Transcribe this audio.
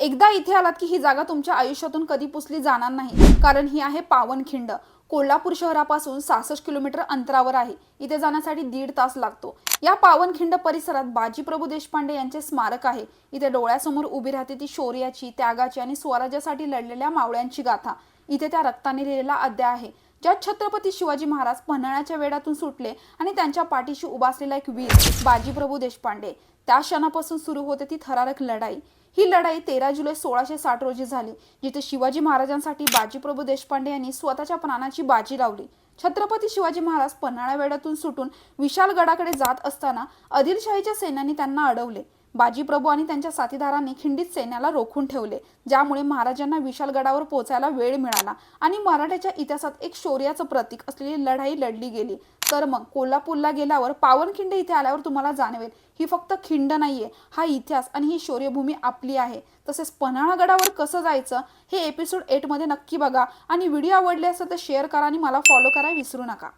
एकदा इथे आलात की ही जागा तुमच्या आयुष्यातून कधी पुसली जाणार नाही. कारण ही आहे पावनखिंड कोल्हापूर शहरापासून सहासष्ट किलोमीटर अंतरावर आहे. इथे जाण्यासाठी दीड तास लागतो. या पावनखिंड परिसरात बाजीप्रभू देशपांडे यांचे स्मारक आहे. इथे डोळ्यासमोर उभी राहते ती शौर्याची त्यागाची आणि स्वराज्यासाठी लढलेल्या मावळ्यांची गाथा. इथे त्या रक्ताने लिहिलेला अध्याय आहे. ज्यात छत्रपती शिवाजी महाराज पन्हाळ्याच्या वेडातून सुटले आणि त्यांच्या पाठीशी उभा असलेला एक वीर बाजीप्रभू देशपांडे. त्या क्षणापासून सुरू होते ती थरारक लढाई. ही लढाई तेरा जुलै सोळाशे साठ रोजी झाली जिथे शिवाजी महाराजांसाठी बाजीप्रभू देशपांडे यांनी स्वतःच्या प्राणाची बाजी लावली. छत्रपती शिवाजी महाराज पन्हाळा वेढ्यातून सुटून विशाल गडाकडे जात असताना आदिलशाहीच्या सैन्यांनी त्यांना अडवले. बाजीप्रभू आणि त्यांच्या साथीदारांनी खिंडीत सैन्याला रोखून ठेवले. ज्यामुळे महाराजांना विशालगडावर पोहोचायला वेळ मिळाला आणि मराठ्याच्या इतिहासात एक शौर्याचं प्रतीक असलेली लढाई लढली गेली. तर मग कोल्हापूरला गेल्यावर पावनखिंड इथे आल्यावर तुम्हाला जाणवेल ही फक्त खिंड नाहीये हा इतिहास आणि ही शौर्यभूमी आपली आहे. तसेच पन्हाळा गडावर कसं जायचं हे एपिसोड एटमध्ये नक्की बघा. आणि व्हिडिओ आवडले असेल तर शेअर करा आणि मला फॉलो करायला विसरू नका.